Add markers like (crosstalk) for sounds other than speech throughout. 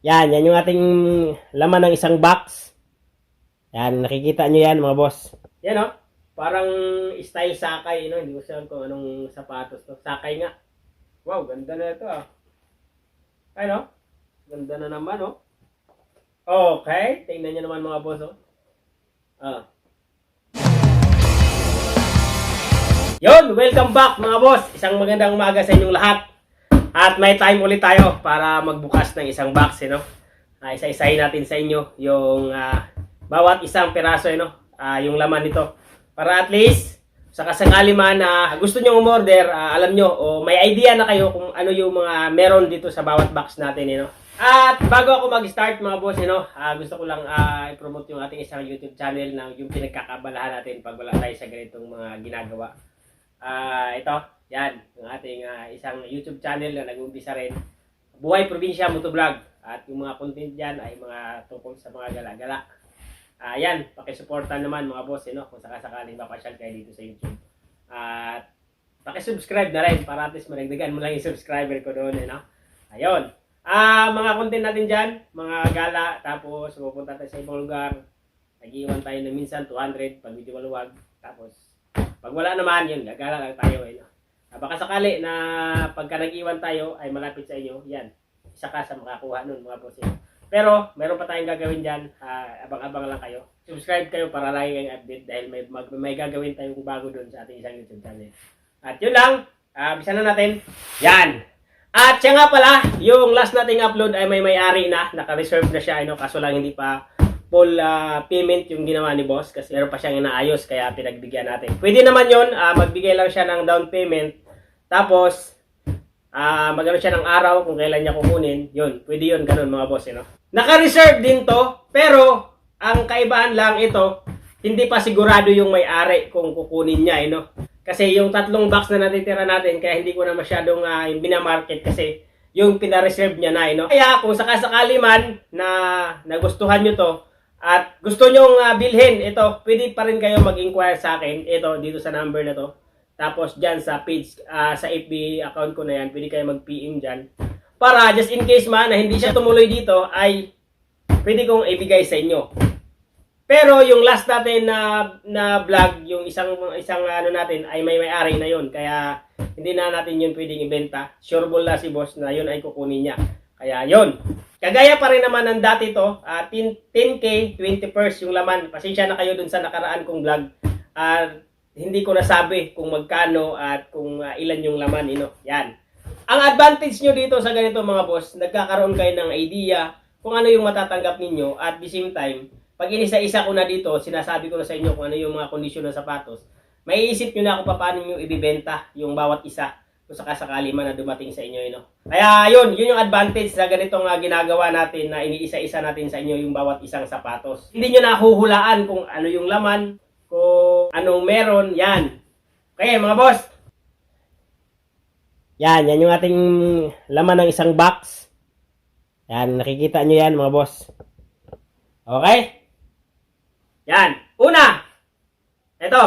Yan, yan yung ating laman ng isang box. Yan, nakikita nyo yan mga boss. Yan o, parang style sakay, no? Hindi ko sure kung anong sapatos to. Sakay nga. Wow, ganda na ito ah. Ay no? Ganda na naman oh. Okay, tingnan nyo naman mga boss oh. Ah. Yon, welcome back mga boss. Isang magandang umaga sa inyong lahat. At may time ulit tayo para magbukas ng isang box, eh, no? Ah, isa-isahin natin sa inyo yung ah, bawat isang piraso, eh, no? Ah, yung laman nito. Para at least, sa kasakali man na gusto nyo umorder, ah, alam nyo, o may idea na kayo kung ano yung mga meron dito sa bawat box natin, eh, no? At bago ako mag-start mga boss, eh, no? Ah, gusto ko lang ah, i-promote yung ating isang YouTube channel na yung pinagkakabalahan natin pag wala tayo sa ganitong mga ginagawa. Ah, ito, yan, yung ating ah, isang YouTube channel na nag-umpisa rin. Buhay Probinsya Motovlog. At yung mga content dyan ay mga tungkol sa mga gala-gala. Ah, yan, pakisuporta naman mga boss, eh, no? kung sakasakaling mapasyal kayo dito sa YouTube. At pakisubscribe na rin para at least maragdagan mo lang yung subscriber ko doon. Eh, no? Ayun. Ah, mga content natin dyan, mga gala, tapos pupunta tayo sa ibang lugar. Nag-iwan tayo na minsan 200 pag medyo maluwag. Tapos, pag wala naman, yun, gagala lang tayo. Eh, no? Ah, baka sakali na pagka nag-iwan tayo ay malapit sa inyo, yan. Isa ka sa makakuha nun, mga boss. eh. Pero, meron pa tayong gagawin dyan. Ah, abang-abang lang kayo. Subscribe kayo para lagi kayong update dahil may, mag, may gagawin tayong bago doon sa ating isang YouTube channel. At yun lang. Ah, bisa na natin. Yan. At siya nga pala, yung last nating upload ay may may-ari na. Naka-reserve na siya. Ano, kaso lang hindi pa full ah, payment yung ginawa ni boss kasi meron pa siyang inaayos kaya pinagbigyan natin. Pwede naman yun, ah, magbigay lang siya ng down payment tapos ah magano siya ng araw kung kailan niya kukunin. Yun, pwede yun ganun mga boss, eh, no? Naka-reserve din to, pero ang kaibahan lang ito, hindi pa sigurado yung may-ari kung kukunin niya, eh, no? Kasi yung tatlong box na natitira natin, kaya hindi ko na masyadong uh, binamarket kasi yung pina-reserve niya na, eh, no? Kaya kung sakasakali man na nagustuhan nyo to, at gusto nyong uh, bilhin, ito, pwede pa rin kayo mag-inquire sa akin, ito, dito sa number na to. Tapos dyan sa page, ah, sa FB account ko na yan, pwede kayo mag-PM dyan. Para just in case man na hindi siya tumuloy dito, ay pwede kong ibigay sa inyo. Pero yung last natin na na vlog, yung isang isang ano natin ay may may-ari na yun. Kaya hindi na natin yun pwedeng ibenta. Sureball na si boss na yun ay kukunin niya. Kaya yun. Kagaya pa rin naman ng dati to, ah, 10, 10k, 20 pers yung laman. Pasensya na kayo dun sa nakaraan kong vlog. Ah, hindi ko nasabi kung magkano at kung ah, ilan yung laman, ino. Yan. Ang advantage nyo dito sa ganito mga boss, nagkakaroon kayo ng idea kung ano yung matatanggap ninyo at the same time, pag inisa-isa ko na dito, sinasabi ko na sa inyo kung ano yung mga kondisyon ng sapatos, maiisip nyo na kung paano nyo ibibenta yung bawat isa kung sakasakali man na dumating sa inyo. Ino. Kaya yun, yun yung advantage sa ganitong uh, ginagawa natin na iniisa-isa natin sa inyo yung bawat isang sapatos. Hindi nyo nahuhulaan kung ano yung laman, kung anong meron, yan. Okay, mga boss. Yan, yan yung ating laman ng isang box. Yan, nakikita nyo yan, mga boss. Okay? Yan. Una, ito.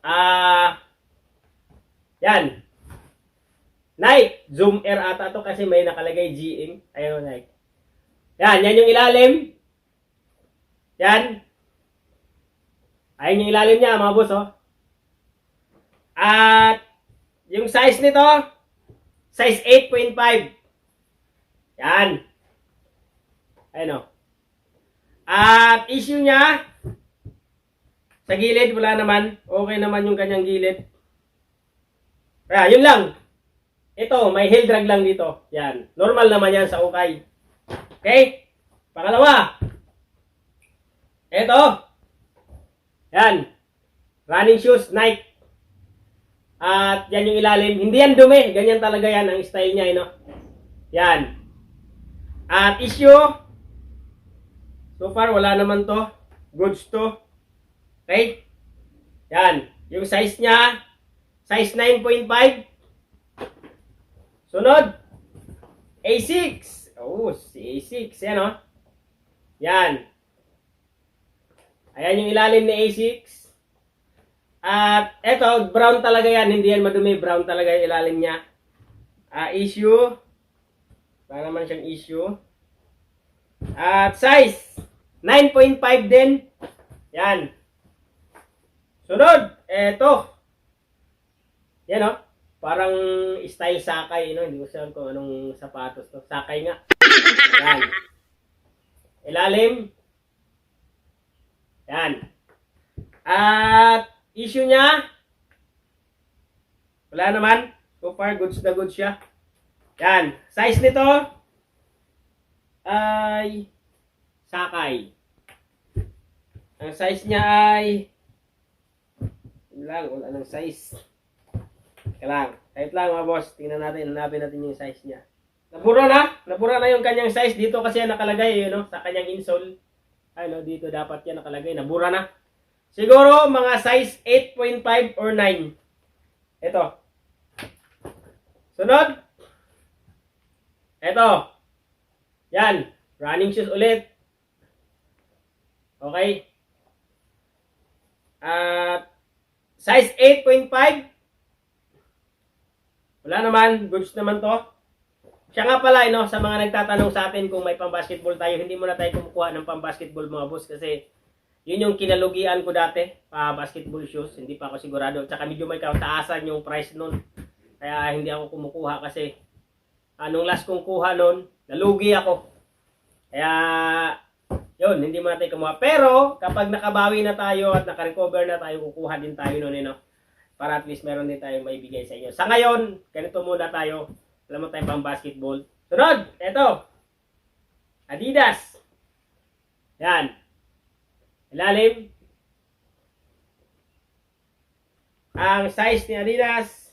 Ah, yan. Nike, Zoom Air ata to kasi may nakalagay GM. Ayun, Nike. Yan, yan yung ilalim. Yan. Ayun yung ilalim niya, mga boss, oh. At, yung size nito, size 8.5. Yan. Ayun, oh. At, issue niya, sa gilid, wala naman. Okay naman yung kanyang gilid. Kaya, yun lang. Ito, may heel drag lang dito. Yan. Normal naman yan sa ukay. Okay? Pangalawa. Ito. Yan. Running shoes, Nike. At yan yung ilalim. Hindi yan dumi. Ganyan talaga yan ang style niya, eh, no? Yan. At issue. So far, wala naman to. Goods to. Okay? Yan. Yung size niya, size 9.5. Sunod. A6. Oh, si A6. Yan, oh. Yan. Ayan yung ilalim ni A6. At eto, brown talaga yan. Hindi yan madumi. Brown talaga yung ilalim niya. Ah, issue. Wala naman siyang issue. At size, 9.5 din. Yan. Sunod, eto. Yan o. Parang style sakay, no? Hindi ko sure kung anong sapatos to. Sakay nga. Yan. Ilalim. Yan. At issue niya, wala naman. So far, goods na goods siya. Yan. Size nito ay sakay. Ang size niya ay lang, wala nang size. Teka lang. Kahit lang mga boss, tingnan natin, hanapin natin yung size niya. Nabura na. Nabura na yung kanyang size. Dito kasi nakalagay, yun, no? sa kanyang insole. Ay, dito dapat yan nakalagay. Nabura na. Siguro mga size 8.5 or 9. Ito. Sunod. Ito. Yan. Running shoes ulit. Okay. At size 8.5. Wala naman. Goods naman to. Siya nga pala, no, sa mga nagtatanong sa atin kung may pang-basketball tayo, hindi muna tayo kumukuha ng pang-basketball mga boss kasi yun yung kinalugian ko dati, pa basketball shoes, hindi pa ako sigurado. Tsaka medyo may kataasan yung price nun. Kaya hindi ako kumukuha kasi anong last kong kuha nun, nalugi ako. Kaya yun, hindi muna tayo kumuha. Pero kapag nakabawi na tayo at nakarecover na tayo, kukuha din tayo nun, eh, no? Para at least meron din tayong maibigay sa inyo. Sa ngayon, ganito muna tayo. Alam mo tayo pang basketball. Sunod, eto. Adidas. Yan. Ilalim. Ang size ni Adidas,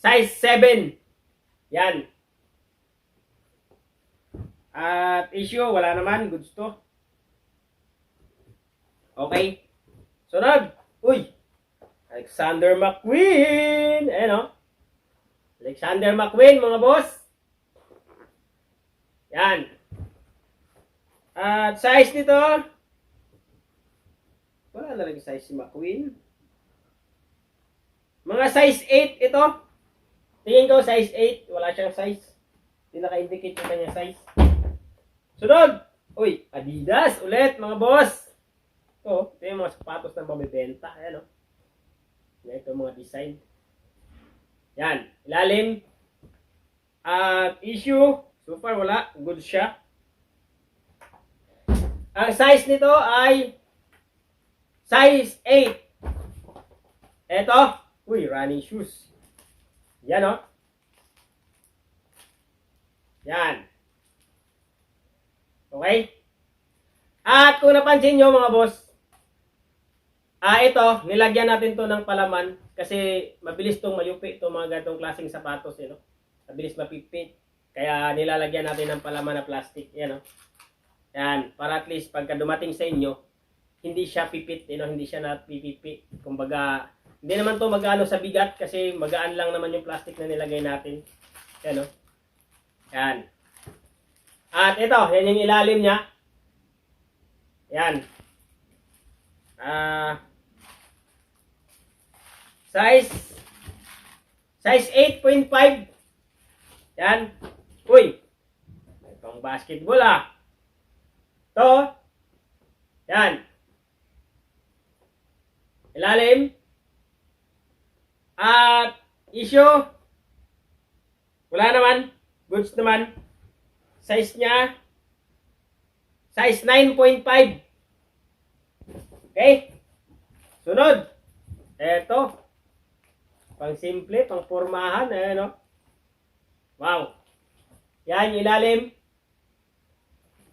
size 7. Yan. At issue, wala naman. Goods to. Okay. Sunod. Uy. Alexander McQueen. Ayan o. Alexander McQueen, mga boss. Yan. At size nito, wala na lagi size si McQueen. Mga size 8 ito. Tingin ko size 8. Wala siyang size. Hindi naka-indicate yung kanya size. Sunod! Uy, Adidas ulit mga boss. Ito, ito yung mga sapatos na mabibenta. Ayan o. Yan ito mga design. Yan. Ilalim. At issue. So far wala. Good siya. Ang size nito ay size 8. Ito. Uy, running shoes. Yan o. Yan. Okay? At kung napansin nyo mga boss, ah ito, nilagyan natin to ng palaman kasi mabilis tong mayupi itong mga ganitong klaseng sapatos. Eh, no? Mabilis mapipit. Kaya nilalagyan natin ng palaman na plastic. Yan o. Yan. Para at least pagka dumating sa inyo, hindi siya pipit. You know? Hindi siya napipipi. Kumbaga, hindi naman to magano sa bigat kasi magaan lang naman yung plastic na nilagay natin. Yan o. Yan. At ito, yan yung ilalim niya. Yan. Ah. Size size 8.5. Yan. Uy. Itong basketball ah. To. Yan. Ilalim. At issue. Wala naman. Goods naman. Size niya. Size 9.5. Okay? Sunod. Eto. Pang simple, pang formahan. Ayan, no? Wow. Yan, ilalim.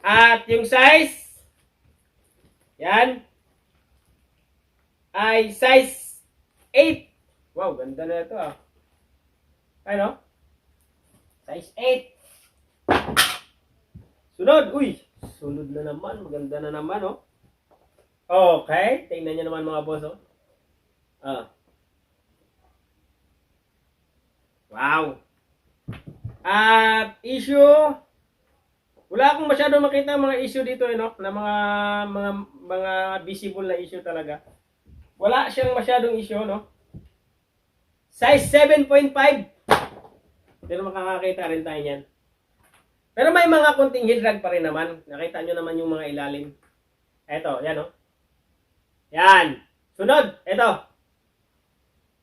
At yung size. Yan. Ay size 8. Wow, ganda na ito ah. Ano? Size 8. Sunod. Uy, sunod na naman. Maganda na naman, oh. Okay. Tingnan nyo naman mga boss, oh. Ah. Wow. At issue, wala akong masyado makita mga issue dito, eh, no? Na mga, mga, mga visible na issue talaga. Wala siyang masyadong issue, no? Size 7.5. Pero makakakita rin tayo niyan. Pero may mga konting heel drag pa rin naman. Nakita nyo naman yung mga ilalim. Eto, yan oh. Yan. Sunod, eto.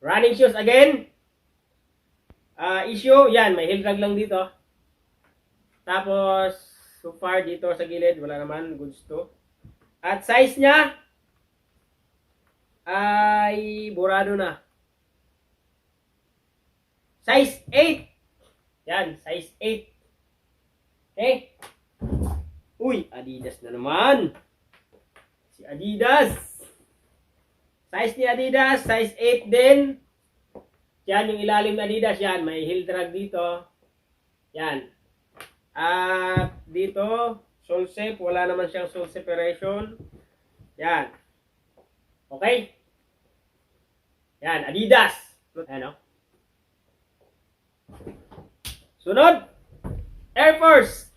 Running shoes again. Ah, issue, yan, may heel drag lang dito. Tapos, so far dito sa gilid, wala naman, goods to. At size niya, ay burado na. Size 8. Yan, size 8. Okay? Uy, Adidas na naman. Si Adidas. Size ni Adidas, size 8 din. Yan yung ilalim na Adidas. Yan, may heel drag dito. Yan. At dito, sole shape. Wala naman siyang sole separation. Yan. Okay? Yan, Adidas. Ano? Sunod. Air Force.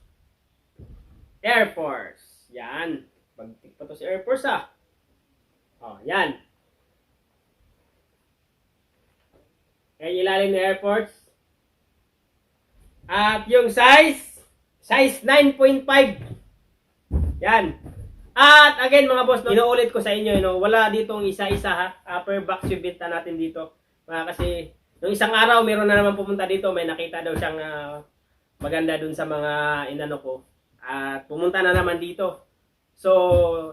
Air Force. Yan. Bagtik pa to si Air Force ah. Oh, yan. Yan yung ilalim ng Air Force. At yung size, size 9.5. Yan. At again mga boss, no, inuulit ko sa inyo, no, wala ditong isa-isa ha. Uh, per box yung binta natin dito. Ah, kasi nung isang araw, meron na naman pumunta dito, may nakita daw siyang ah, maganda dun sa mga inano ko. At pumunta na naman dito. So,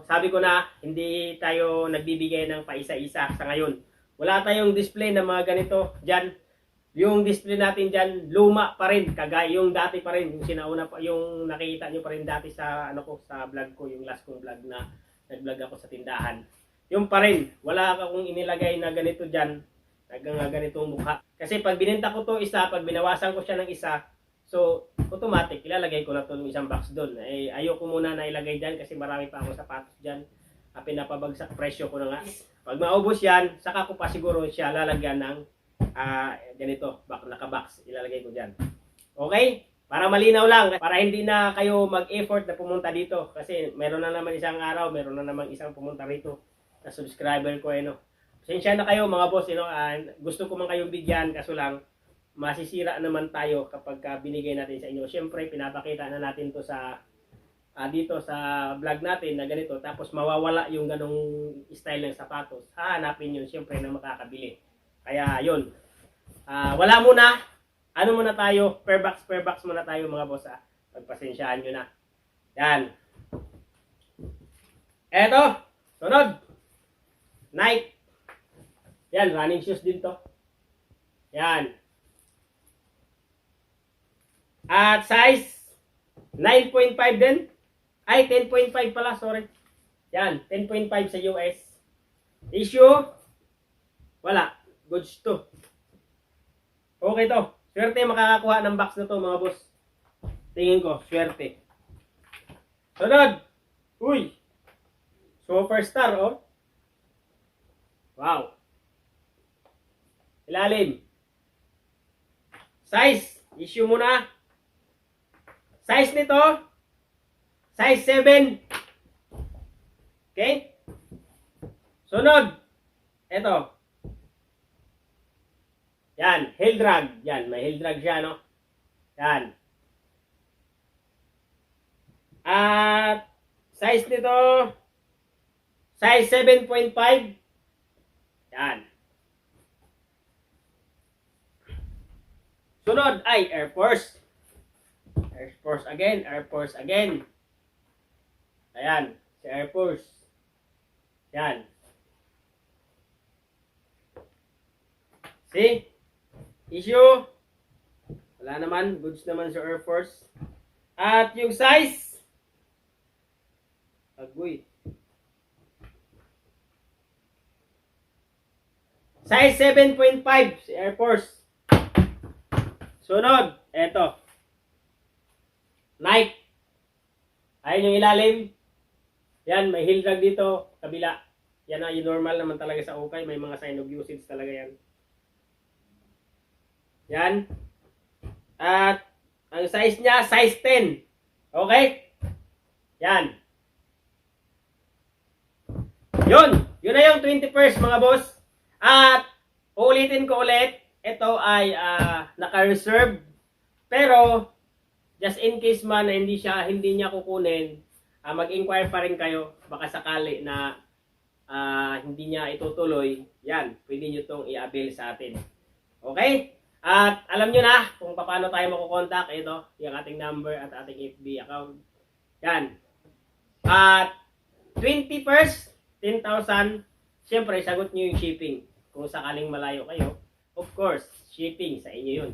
sabi ko na, hindi tayo nagbibigay ng paisa-isa sa ngayon. Wala tayong display ng mga ganito dyan. Yung display natin dyan, luma pa rin. Kagaya yung dati pa rin. Yung sinauna pa, yung nakikita nyo pa rin dati sa, ano ko, sa vlog ko, yung last kong vlog na nag-vlog ako sa tindahan. Yung pa rin. Wala akong inilagay na ganito dyan. Hanggang ganitong mukha. Kasi pag binenta ko to isa, pag binawasan ko siya ng isa, so automatic, ilalagay ko na to ng isang box doon. Eh, ayoko muna na ilagay dyan kasi marami pa akong sapatos dyan. Ah, pinapabagsak presyo ko na nga. Pag maubos yan, saka ko pa siguro siya lalagyan ng ah, ganito, bak, naka-box. Ilalagay ko dyan. Okay? Para malinaw lang, para hindi na kayo mag-effort na pumunta dito. Kasi meron na naman isang araw, meron na naman isang pumunta rito na subscriber ko. Eh, no? Pasensya na kayo mga boss, know, ah, gusto ko man kayong bigyan, kaso lang, masisira naman tayo kapag ah, binigay natin sa inyo. Siyempre, pinapakita na natin to sa ah, dito sa vlog natin na ganito, tapos mawawala yung ganong style ng sapatos. Hahanapin yun, siyempre, na makakabili. Kaya, yun. Ah, wala muna. Ano muna tayo? Per box, per box muna tayo mga boss. Ah. Pagpasensyaan nyo na. Yan. Eto. Sunod. Nike. Yan, running shoes din to. Yan. At size 9.5 din. Ay, 10.5 pala, sorry. Yan, 10.5 sa US. Issue, wala. Goods to. Okay to. Swerte makakakuha ng box na to, mga boss. Tingin ko, swerte. Sunod. Uy. Superstar, oh. Wow. Ilalim. Size. Issue muna. Size nito. Size 7. Okay? Sunod. Ito. Yan. Heel drag. Yan. May heel drag siya, no? Yan. At size nito. Size 7.5. Yan. Sunod ay Air Force. Air Force again, Air Force again. Ayan, si Air Force. Yan. See? Issue. Wala naman, goods naman sa Air Force. At yung size. Agoy. Size 7.5 si Air Force. Sunod, eto. Nike. Ayun yung ilalim. Yan, may heel drag dito, kabila. Yan na, yung normal naman talaga sa ukay. May mga sign of usage talaga yan. Yan. At, ang size niya, size 10. Okay? Yan. Yun. Yun na yung 21st mga boss. At, uulitin ko ulit. Ito ay ah, naka-reserve. Pero, just in case man na hindi siya hindi niya kukunin, ah, mag-inquire pa rin kayo baka sakali na ah, hindi niya itutuloy. Yan, pwede niyo tong i-avail sa atin. Okay? At alam niyo na kung paano tayo makukontak. Ito, yung ating number at ating FB account. Yan. At 21st, 10,000. Siyempre, sagot niyo yung shipping. Kung sakaling malayo kayo, of course, shipping sa inyo yun.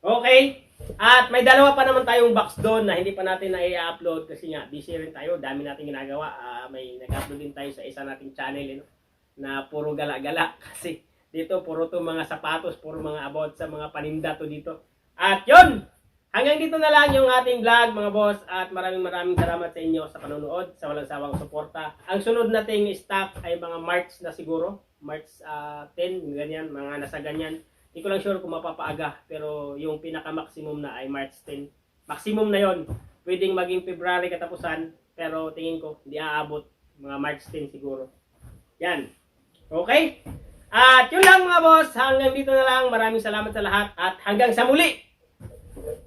Okay? At may dalawa pa naman tayong box doon na hindi pa natin na i-upload kasi nga busy rin tayo, dami nating ginagawa. Ah, may nag-upload din tayo sa isa nating channel you know, na puro gala-gala (laughs) kasi dito puro to mga sapatos, puro mga about sa mga paninda to dito. At yun! Hanggang dito na lang yung ating vlog mga boss at maraming maraming salamat sa inyo sa panonood, sa walang sawang suporta. Ang sunod nating stock ay mga March na siguro, March ah, 10, ganyan, mga nasa ganyan. Hindi ko lang sure kung mapapaaga, pero yung pinaka-maximum na ay March 10. Maximum na yon. Pwedeng maging February katapusan, pero tingin ko hindi aabot mga March 10 siguro. Yan. Okay? At yun lang mga boss, hanggang dito na lang. Maraming salamat sa lahat at hanggang sa muli!